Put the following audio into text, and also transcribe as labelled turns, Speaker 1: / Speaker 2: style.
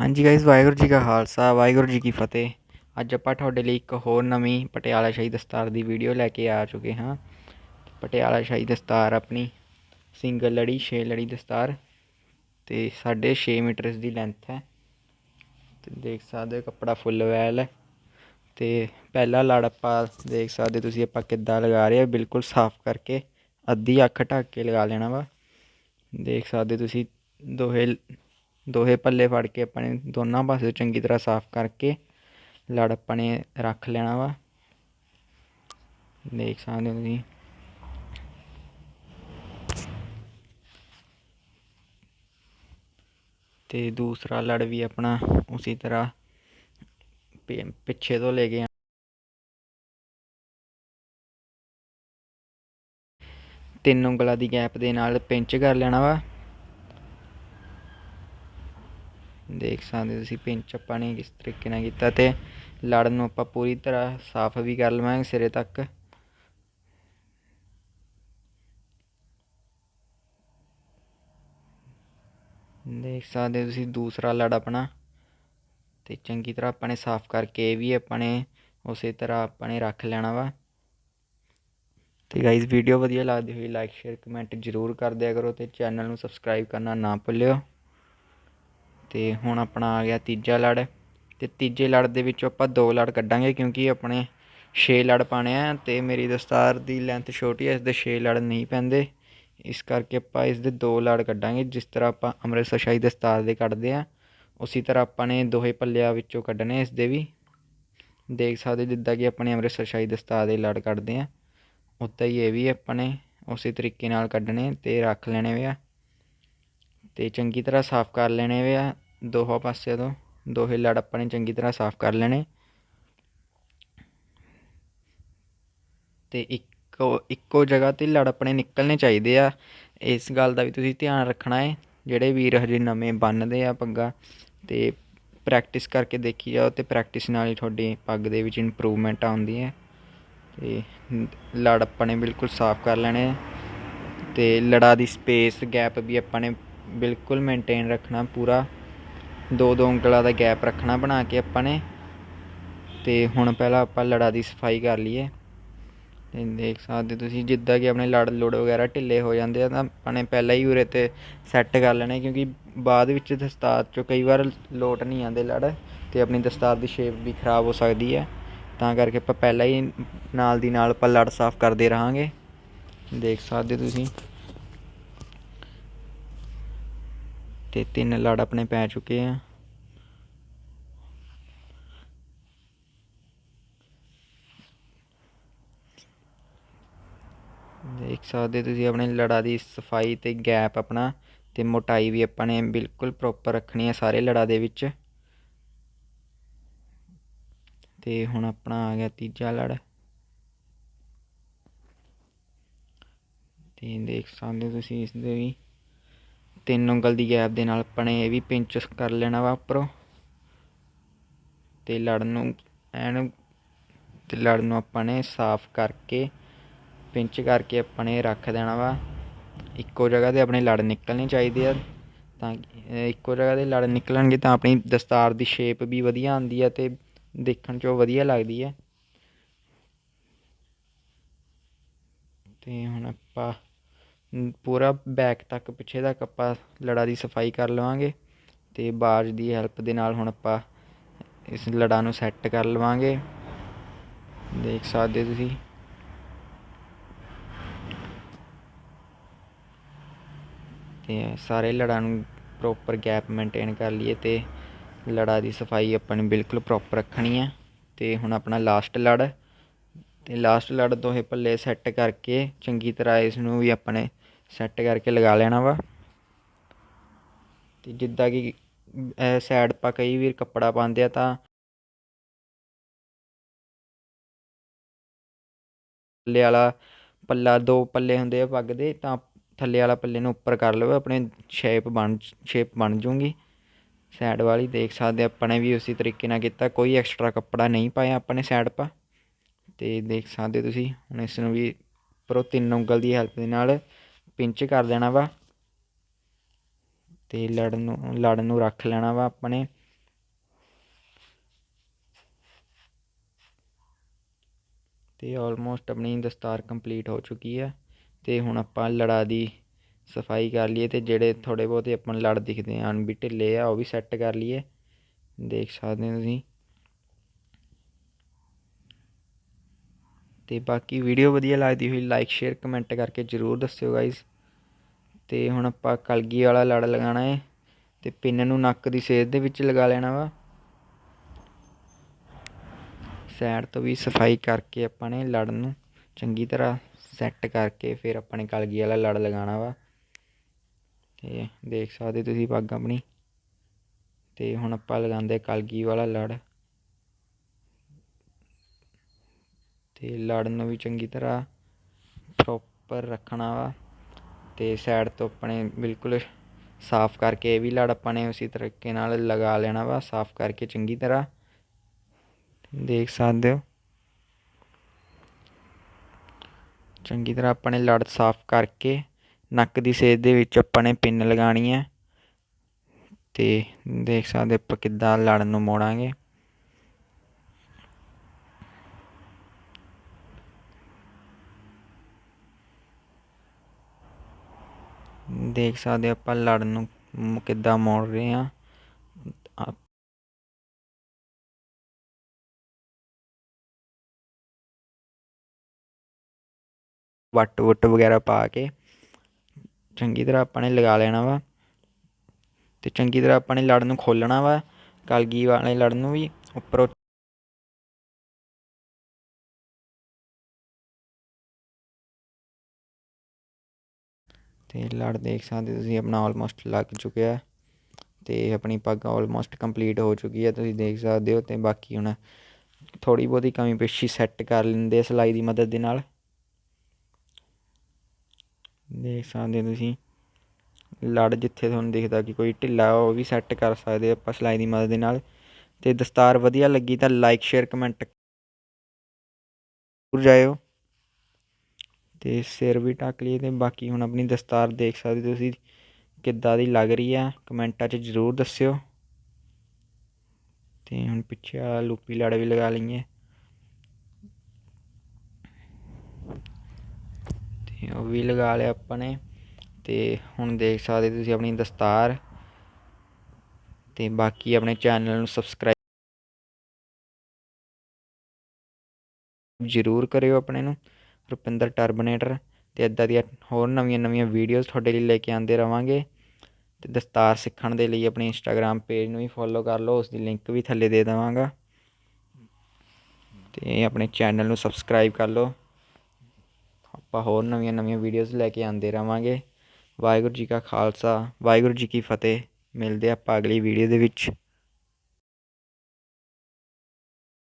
Speaker 1: ਹਾਂਜੀ ਗਾਇਜ਼ ਵਾਹਿਗੁਰੂ ਜੀ ਕਾ ਖਾਲਸਾ, ਵਾਹਿਗੁਰੂ ਜੀ ਕੀ ਫਤਿਹ। ਅੱਜ ਆਪਾਂ ਤੁਹਾਡੇ ਲਈ ਇੱਕ ਹੋਰ ਨਵੀਂ ਪਟਿਆਲਾ ਸ਼ਾਹੀ ਦਸਤਾਰ ਦੀ ਵੀਡੀਓ ਲੈ ਕੇ ਆ ਚੁੱਕੇ ਹਾਂ। ਪਟਿਆਲਾ ਸ਼ਾਹੀ ਦਸਤਾਰ ਆਪਣੀ ਸਿੰਗਲ ਲੜੀ 6 ਲੜੀ ਦਸਤਾਰ ਤੇ 6.5 ਮੀਟਰ ਇਸ ਦੀ ਲੈਂਥ ਹੈ। ਤੇ ਦੇਖ ਸਕਦੇ ਹੋ ਕੱਪੜਾ ਫੁੱਲ ਵੈਲ ਹੈ। ਤੇ ਪਹਿਲਾ ਲੜ ਆਪਾਂ ਦੇਖ ਸਕਦੇ ਤੁਸੀਂ ਆਪਾਂ ਕਿੱਦਾਂ ਲਗਾ ਰਹੇ ਆ ਬਿਲਕੁਲ ਸਾਫ਼ ਕਰਕੇ ਅੱਧੀ ਅੱਖ ਢੱਕ ਕੇ ਲਗਾ ਲੈਣਾ ਵਾ। ਦੇਖ ਸਕਦੇ ਤੁਸੀਂ ਦੋਹੇ ਦੋਹੇ ਪੱਲੇ ਫੜ ਕੇ ਆਪਾਂ ਨੇ ਦੋਨਾਂ ਪਾਸੇ ਚੰਗੀ ਤਰ੍ਹਾਂ ਸਾਫ਼ ਕਰਕੇ ਲੜ ਆਪਾਂ ਨੇ ਰੱਖ ਲੈਣਾ ਵਾ। ਦੇਖ ਸਕਦੇ ਹੋ ਤੁਸੀਂ। ਤੇ ਦੂਸਰਾ ਲੜ ਵੀ ਆਪਣਾ ਉਸੇ ਤਰ੍ਹਾਂ ਪਿ- ਪਿੱਛੇ ਤੋਂ ਲੈ ਕੇ ਤਿੰਨ ਉਂਗਲਾਂ ਦੀ ਗੈਪ ਦੇ ਨਾਲ ਪਿੰਚ ਕਰ ਲੈਣਾ ਵਾ। ਦੇਖ ਸਕਦੇ ਤੁਸੀਂ, ਪਿੰਚ ਆਪਾਂ ਨੇ ਕਿਸ ਤਰੀਕੇ ਨਾਲ ਕੀਤਾ ਤੇ ਲੜ ਨੂੰ ਆਪਾਂ ਪੂਰੀ ਤਰ੍ਹਾਂ ਸਾਫ਼ ਵੀ ਕਰ ਲਵਾਂਗੇ ਸਿਰੇ ਤੱਕ। ਦੇਖ ਸਕਦੇ ਹੋ ਤੁਸੀਂ, ਦੂਸਰਾ ਲੜ ਆਪਣਾ ਤੇ ਚੰਗੀ ਤਰ੍ਹਾਂ ਆਪਾਂ ਨੇ ਸਾਫ਼ ਕਰਕੇ ਇਹ ਵੀ ਆਪਾਂ ਨੇ ਉਸੇ ਤਰ੍ਹਾਂ ਆਪਾਂ ਨੇ ਰੱਖ ਲੈਣਾ ਵਾ। ਤੇ ਗਾਇਜ਼ ਵੀਡੀਓ ਵਧੀਆ ਲੱਗਦੀ ਹੋਈ ਲਾਈਕ ਸ਼ੇਅਰ ਕਮੈਂਟ ਜ਼ਰੂਰ ਕਰ ਦਿਆ ਕਰੋ ਤੇ ਚੈਨਲ ਨੂੰ ਸਬਸਕ੍ਰਾਈਬ ਕਰਨਾ ਨਾ ਭੁੱਲਿਓ। ਅਤੇ ਹੁਣ ਆਪਣਾ ਆ ਗਿਆ ਤੀਜਾ ਲੜ ਅਤੇ ਤੀਜੇ ਲੜ ਦੇ ਵਿੱਚੋਂ ਆਪਾਂ ਦੋ ਲੜ ਕੱਢਾਂਗੇ ਕਿਉਂਕਿ ਆਪਣੇ ਛੇ ਲੜ ਪਾਣੇ ਆ ਅਤੇ ਮੇਰੀ ਦਸਤਾਰ ਦੀ ਲੈਂਥ ਛੋਟੀ ਹੈ ਇਸ ਦੇ 6 ਲੜ ਨਹੀਂ ਪੈਂਦੇ। ਇਸ ਕਰਕੇ ਆਪਾਂ ਇਸ ਦੇ ਦੋ ਲੜ ਕੱਢਾਂਗੇ, ਜਿਸ ਤਰ੍ਹਾਂ ਆਪਾਂ ਅੰਮ੍ਰਿਤਸਰ ਸ਼ਾਹੀ ਦਸਤਾਰ ਦੇ ਕੱਢਦੇ ਆ। ਉਸੇ ਤਰ੍ਹਾਂ ਆਪਾਂ ਨੇ ਦੋਹੇ ਪੱਲਿਆਂ ਵਿੱਚੋਂ ਕੱਢਣੇ ਇਸ ਦੇ ਵੀ। ਦੇਖ ਸਕਦੇ ਜਿੱਦਾਂ ਕਿ ਆਪਣੇ ਅੰਮ੍ਰਿਤਸਰ ਸ਼ਾਹੀ ਦਸਤਾਰ ਦੇ ਲੜ ਕੱਢਦੇ ਆ। ਉੱਦਾਂ ਹੀ ਇਹ ਵੀ ਆਪਾਂ ਨੇ ਉਸੇ ਤਰੀਕੇ ਨਾਲ ਕੱਢਣੇ ਤੇ ਰੱਖ ਲੈਣੇ ਵੇ ਆ। ਤੇ ਚੰਗੀ ਤਰ੍ਹਾਂ ਸਾਫ਼ ਕਰ ਲੈਣੇ ਵੇ ਆ ਦੋਹਾਂ ਪਾਸਿਆਂ ਤੋਂ, ਦੋਹੇ ਲੜ ਆਪਾਂ ਨੇ ਚੰਗੀ ਤਰ੍ਹਾਂ ਸਾਫ਼ ਕਰ ਲੈਣੇ। ਤੇ ਇੱਕੋ ਇੱਕੋ ਜਗ੍ਹਾ ਤੇ ਲੜ ਆਪਣੇ ਨਿਕਲਣੇ ਚਾਹੀਦੇ ਆ। ਇਸ ਗੱਲ ਦਾ ਵੀ ਤੁਸੀਂ ਧਿਆਨ ਰੱਖਣਾ ਹੈ ਜਿਹੜੇ ਵੀਰ ਹਜੇ ਨਵੇਂ ਬੰਨਦੇ ਆ ਪੱਗਾਂ, ਤੇ ਪ੍ਰੈਕਟਿਸ ਕਰਕੇ ਦੇਖੀ ਜਾਓ ਤੇ ਪ੍ਰੈਕਟਿਸ ਨਾਲ ਹੀ ਤੁਹਾਡੀ ਪੱਗ ਦੇ ਵਿੱਚ ਇੰਪਰੂਵਮੈਂਟ ਆਉਂਦੀ ਹੈ ਤੇ ਲੜ ਆਪਾਂ ਨੇ ਬਿਲਕੁਲ ਸਾਫ਼ ਕਰ ਲੈਣੇ। ਆ ਤੇ ਲੜਾ ਦੀ ਸਪੇਸ ਗੈਪ ਵੀ ਆਪਾਂ ਨੇ ਬਿਲਕੁਲ ਮੇਨਟੇਨ ਰੱਖਣਾ ਪੂਰਾ। ਦੋ ਦੋ ਉਂਗਲਾਂ ਦਾ ਗੈਪ ਰੱਖਣਾ ਬਣਾ ਕੇ ਆਪਾਂ ਨੇ। ਤੇ ਹੁਣ ਪਹਿਲਾਂ ਆਪਾਂ ਲੜਾ ਦੀ ਸਫ਼ਾਈ ਕਰ ਲਈਏ। ਤੇ ਦੇਖ ਸਕਦੇ ਤੁਸੀਂ, ਜਿੱਦਾਂ ਕਿ ਆਪਣੇ ਲੜ ਲੁੜ ਵਗੈਰਾ ਢਿੱਲੇ ਹੋ ਜਾਂਦੇ ਆ ਤਾਂ ਆਪਾਂ ਨੇ ਪਹਿਲਾਂ ਹੀ ਉਰੇ ਤੇ ਸੈੱਟ ਕਰ ਲੈਣੇ ਕਿਉਂਕਿ ਬਾਅਦ ਵਿੱਚ ਦਸਤਾਰ 'ਚੋਂ ਕਈ ਵਾਰ ਲੋਟ ਨਹੀਂ ਆਉਂਦੇ ਲੜ ਤੇ ਆਪਣੀ ਦਸਤਾਰ ਦੀ ਸ਼ੇਪ ਵੀ ਖਰਾਬ ਹੋ ਸਕਦੀ ਹੈ। ਤਾਂ ਕਰਕੇ ਆਪਾਂ ਪਹਿਲਾਂ ਹੀ ਨਾਲ ਦੀ ਨਾਲ ਆਪਾਂ ਲੜ ਸਾਫ਼ ਕਰਦੇ ਰਹਾਂਗੇ। ਦੇਖ ਸਕਦੇ ਤੁਸੀਂ। ਤੇ ਤਿੰਨ ਲੜ ਆਪਣੇ ਪੈ ਚੁੱਕੇ ਆ। ਦੇਖ ਸਕਦੇ ਤੁਸੀਂ ਆਪਣੇ ਲੜਾ ਦੀ ਸਫ਼ਾਈ ਤੇ ਗੈਪ ਆਪਣਾ ਤੇ ਮੋਟਾਈ ਵੀ ਆਪਾਂ ਨੇ ਬਿਲਕੁਲ ਪ੍ਰੋਪਰ ਰੱਖਣੀ ਹੈ ਸਾਰੇ ਲੜਾ ਦੇ ਵਿੱਚ। ਤੇ ਹੁਣ ਆਪਣਾ ਆ ਗਿਆ ਤੀਜਾ ਲੜ। ਤੇ ਦੇਖ ਸਕਦੇ ਤੁਸੀਂ ਇਸ ਦੇ ਵੀ ਤਿੰਨ ਉਂਗਲ ਦੀ ਗੈਪ ਦੇ ਨਾਲ ਆਪਾਂ ਨੇ ਇਹ ਵੀ ਪਿੰਚ ਕਰ ਲੈਣਾ ਵਾ ਉੱਪਰੋਂ। ਤੇ ਲੜ ਨੂੰ ਐਨ, ਤੇ ਲੜ ਨੂੰ ਆਪਾਂ ਨੇ ਸਾਫ਼ ਕਰਕੇ ਪਿੰਚ ਕਰਕੇ ਆਪਾਂ ਨੇ ਰੱਖ ਦੇਣਾ ਵਾ। ਇੱਕੋ ਜਗ੍ਹਾ ਤੇ ਆਪਣੇ ਲੜ ਨਿਕਲਣੇ ਚਾਹੀਦੇ ਆ। ਤਾਂ ਇੱਕੋ ਜਗ੍ਹਾ ਤੇ ਲੜ ਨਿਕਲਣਗੇ ਤਾਂ ਆਪਣੀ ਦਸਤਾਰ ਦੀ ਸ਼ੇਪ ਵੀ ਵਧੀਆ ਆਉਂਦੀ ਆ ਤੇ ਦੇਖਣ 'ਚ ਵਧੀਆ ਲੱਗਦੀ ਹੈ ਤੇ ਹੁਣ ਆਪਾਂ ਪੂਰਾ ਬੈਕ ਤੱਕ ਪਿੱਛੇ ਤੱਕ ਆਪਾਂ ਲੜਾ ਦੀ ਸਫ਼ਾਈ ਕਰ ਲਵਾਂਗੇ ਅਤੇ ਬਾਜ ਦੀ ਹੈਲਪ ਦੇ ਨਾਲ ਹੁਣ ਆਪਾਂ ਇਸ ਲੜਾ ਨੂੰ ਸੈੱਟ ਕਰ ਲਵਾਂਗੇ। ਦੇਖ ਸਕਦੇ ਤੁਸੀਂ। ਤੇ ਸਾਰੇ ਲੜਾਂ ਨੂੰ ਪ੍ਰੋਪਰ ਗੈਪ ਮੇਨਟੇਨ ਕਰ ਲਈਏ ਤੇ ਲੜਾ ਦੀ ਸਫ਼ਾਈ ਆਪਾਂ ਨੇ ਬਿਲਕੁਲ ਪ੍ਰੋਪਰ ਰੱਖਣੀ ਹੈ। ਤੇ ਹੁਣ ਆਪਣਾ ਲਾਸਟ ਲੜ, ਤੇ ਲਾਸਟ ਲੜ ਦੋਹੇ ਪੱਲੇ ਸੈੱਟ ਕਰਕੇ ਚੰਗੀ ਤਰ੍ਹਾਂ ਇਸ ਨੂੰ ਵੀ ਆਪਣੇ ਸੈੱਟ ਕਰਕੇ ਲਗਾ ਲੈਣਾ ਵਾ। ਤੇ ਜਿੱਦਾਂ ਕਿ ਸਾਈਡ ਪਾ ਕਈ ਵੀਰ ਕੱਪੜਾ ਪਾਉਂਦੇ ਆ ਤਾਂ ਥੱਲੇ ਵਾਲਾ ਪੱਲਾ, ਦੋ ਪੱਲੇ ਹੁੰਦੇ ਆ ਪੱਗ ਦੇ, ਤਾਂ ਥੱਲੇ ਵਾਲਾ ਪੱਲੇ ਨੂੰ ਉੱਪਰ ਕਰ ਲਓ ਆਪਣੇ ਸ਼ੇਪ ਬਣ ਸ਼ੇਪ ਬਣ ਜੂਗੀ। ਸਾਈਡ ਵਾਲੀ ਦੇਖ ਸਕਦੇ ਆਪਾਂ ਨੇ ਵੀ ਉਸੇ ਤਰੀਕੇ ਨਾਲ ਕੀਤਾ, ਕੋਈ ਐਕਸਟਰਾ ਕੱਪੜਾ ਨਹੀਂ ਪਾਇਆ ਆਪਾਂ ਨੇ ਸਾਈਡ ਪਾ। ਤੇ ਦੇਖ ਸਕਦੇ ਤੁਸੀਂ, ਹੁਣ ਇਸ ਨੂੰ ਵੀ, ਉੱਪਰੋਂ ਤਿੰਨ ਉਂਗਲ ਦੀ ਹੈਲਪ ਦੇ ਨਾਲ ਪਿੰਚ ਕਰ ਦੇਣਾ ਵਾ ਤੇ ਲੜਨ ਨੂੰ ਲੜਨ ਨੂੰ ਰੱਖ ਲੈਣਾ ਵਾ ਆਪਣੇ। ਤੇ ਆਲਮੋਸਟ ਆਪਣੀ ਦਸਤਾਰ ਕੰਪਲੀਟ ਹੋ ਚੁੱਕੀ ਹੈ ਤੇ ਹੁਣ ਆਪਾਂ ਲੜਾ ਦੀ ਸਫ਼ਾਈ ਕਰ ਲਈਏ ਤੇ ਜਿਹੜੇ ਥੋੜੇ ਬਹੁਤੇ ਆਪਾਂ ਲੜ ਦਿਖਦੇ ਹਨ ਵੀ ਢਿੱਲੇ ਆ, ਉਹ ਵੀ ਸੈੱਟ ਕਰ ਲਈਏ। ਦੇਖ ਸਕਦੇ ਹੋ ਤੁਸੀਂ। ਅਤੇ ਬਾਕੀ ਵੀਡੀਓ ਵਧੀਆ ਲੱਗਦੀ ਹੋਈ ਲਾਈਕ ਸ਼ੇਅਰ ਕਮੈਂਟ ਕਰਕੇ ਜਰੂਰ ਦੱਸਿਓ ਗਾਇਸ ਅਤੇ ਹੁਣ ਆਪਾਂ ਕਲਗੀ ਵਾਲਾ ਲੜ ਲਗਾਉਣਾ ਹੈ ਅਤੇ ਪਿੰਨ ਨੂੰ ਨੱਕ ਦੀ ਸੇਧ ਦੇ ਵਿੱਚ ਲਗਾ ਲੈਣਾ ਵਾ। ਸਾਈਡ ਤੋਂ ਵੀ ਸਫ਼ਾਈ ਕਰਕੇ ਆਪਾਂ ਨੇ ਲੜ ਨੂੰ ਚੰਗੀ ਤਰ੍ਹਾਂ ਸੈੱਟ ਕਰਕੇ ਫਿਰ ਆਪਾਂ ਨੇ ਕਲਗੀ ਵਾਲਾ ਲੜ ਲਗਾਉਣਾ ਵਾ। ਤੇ ਦੇਖ ਸਕਦੇ ਤੁਸੀਂ ਪੱਗ ਆਪਣੀ। ਤੇ ਹੁਣ ਆਪਾਂ ਲਗਾਉਂਦੇ ਕਲਗੀ ਵਾਲਾ ਲੜ। ਅਤੇ ਲੜ ਨੂੰ ਵੀ ਚੰਗੀ ਤਰ੍ਹਾਂ ਪ੍ਰੋਪਰ ਰੱਖਣਾ ਵਾ ਅਤੇ ਸਾਈਡ ਤੋਂ ਆਪਣੇ ਬਿਲਕੁਲ ਸਾਫ਼ ਕਰਕੇ ਇਹ ਵੀ ਲੜ ਆਪਾਂ ਨੇ ਉਸੇ ਤਰੀਕੇ ਨਾਲ ਲਗਾ ਲੈਣਾ ਵਾ, ਸਾਫ਼ ਕਰਕੇ ਚੰਗੀ ਤਰ੍ਹਾਂ। ਦੇਖ ਸਕਦੇ ਹੋ। ਚੰਗੀ ਤਰ੍ਹਾਂ ਆਪਾਂ ਨੇ ਲੜ ਸਾਫ਼ ਕਰਕੇ ਨੱਕ ਦੀ ਸੇਧ ਦੇ ਵਿੱਚ ਆਪਾਂ ਨੇ ਪਿੰਨ ਲਗਾਣੀ ਹੈ। ਤੇ ਦੇਖ ਸਕਦੇ ਆਪਾਂ ਕਿੱਦਾਂ ਲੜਨ ਨੂੰ ਮੋੜਾਂਗੇ। ਦੇਖ ਸਕਦੇ ਆਪਾਂ ਲੜ ਨੂੰ ਕਿੱਦਾਂ ਮੋੜ ਰਹੇ ਹਾਂ। ਆ- ਵੱਟ, ਵੁੱਟ ਵਗੈਰਾ ਪਾ ਕੇ ਚੰਗੀ ਤਰ੍ਹਾਂ ਆਪਾਂ ਨੇ ਲਗਾ ਲੈਣਾ ਵਾ। ਤੇ ਚੰਗੀ ਤਰ੍ਹਾਂ ਆਪਾਂ ਨੇ ਲੜ ਨੂੰ ਖੋਲਣਾ ਵਾ। ਕਲਗੀ ਵਾਲੇ ਲੜ ਨੂੰ ਵੀ, ਉੱਪਰੋਂ ਤੇ ਲੜ ਦੇਖ ਸਕਦੇ ਤੁਸੀਂ, ਆਪਣਾ ਆਲਮੋਸਟ ਲੱਗ ਚੁੱਕਿਆ ਤੇ ਆਪਣੀ ਪੱਗ ਆਲਮੋਸਟ ਕੰਪਲੀਟ ਹੋ ਚੁੱਕੀ ਹੈ, ਤੁਸੀਂ ਦੇਖ ਸਕਦੇ ਹੋ ਤੇ ਬਾਕੀ ਹੁਣ ਥੋੜੀ ਬਹੁਤੀ ਕਮੀ ਪੇਸ਼ੀ ਸੈੱਟ ਕਰ ਲੈਂਦੇ ਸਿਲਾਈ ਦੀ ਮਦਦ ਦੇ ਨਾਲ। ਦੇਖ ਸਕਦੇ ਹੋ ਤੁਸੀਂ, ਲੜ ਜਿੱਥੇ ਤੁਹਾਨੂੰ ਦਿਖਦਾ ਕਿ ਕੋਈ ਢਿੱਲਾ ਉਹ ਵੀ ਸੈੱਟ ਕਰ ਸਕਦੇ ਆਪਾਂ ਸਿਲਾਈ ਦੀ ਮਦਦ ਦੇ ਨਾਲ। ਤੇ ਦਸਤਾਰ ਵਧੀਆ ਲੱਗੀ ਤਾਂ ਲਾਈਕ ਸ਼ੇਅਰ ਕਮੈਂਟ ਜ਼ਰੂਰ ਜਾਇਓ। ਅਤੇ ਸਿਰ ਵੀ ਢੱਕ ਲਈਏ ਅਤੇ ਬਾਕੀ ਹੁਣ ਆਪਣੀ ਦਸਤਾਰ ਦੇਖ ਸਕਦੇ ਤੁਸੀਂ ਕਿੱਦਾਂ ਦੀ ਲੱਗ ਰਹੀ ਆ। ਕਮੈਂਟਾਂ 'ਚ ਜ਼ਰੂਰ ਦੱਸਿਓ। ਅਤੇ ਹੁਣ ਪਿੱਛੇ ਵਾਲਾ ਲੂਪੀ ਲੜ ਵੀ ਲਗਾ ਲਈਏ। ਤੇ ਉਹ ਵੀ ਲਗਾ ਲਿਆ ਆਪਾਂ ਨੇ। ਤੇ ਹੁਣ ਦੇਖ ਸਕਦੇ ਤੁਸੀਂ ਆਪਣੀ ਦਸਤਾਰ। ਤੇ ਬਾਕੀ ਆਪਣੇ ਚੈਨਲ ਨੂੰ ਸਬਸਕ੍ਰਾਈਬ ਜ਼ਰੂਰ ਕਰਿਓ ਆਪਣੇ ਨੂੰ। ਰੁਪਿੰਦਰ ਟਰਬਨੇਟਰ ਅਤੇ ਇੱਦਾਂ ਦੀਆਂ ਹੋਰ ਨਵੀਆਂ ਨਵੀਆਂ ਵੀਡੀਓਜ਼ ਤੁਹਾਡੇ ਲਈ ਲੈ ਕੇ ਆਉਂਦੇ ਰਹਾਂਗੇ ਅਤੇ ਦਸਤਾਰ ਸਿੱਖਣ ਦੇ ਲਈ ਆਪਣੇ ਇੰਸਟਾਗ੍ਰਾਮ ਪੇਜ ਨੂੰ ਵੀ ਫੋਲੋ ਕਰ ਲਓ ਉਸ ਦੀ ਲਿੰਕ ਵੀ ਥੱਲੇ ਦੇ ਦੇਵਾਂਗਾ। ਤੇ ਆਪਣੇ ਚੈਨਲ ਨੂੰ ਸਬਸਕ੍ਰਾਈਬ ਕਰ ਲਓ। ਆਪਾਂ ਹੋਰ ਨਵੀਆਂ ਨਵੀਆਂ ਵੀਡੀਓਜ਼ ਲੈ ਕੇ ਆਉਂਦੇ ਰਹਾਂਗੇ ਵਾਹਿਗੁਰੂ ਜੀ ਕਾ ਖਾਲਸਾ, ਵਾਹਿਗੁਰੂ ਜੀ ਕੀ ਫਤਿਹ। ਮਿਲਦੇ ਆਪਾਂ ਅਗਲੀ ਵੀਡੀਓ ਦੇ ਵਿੱਚ।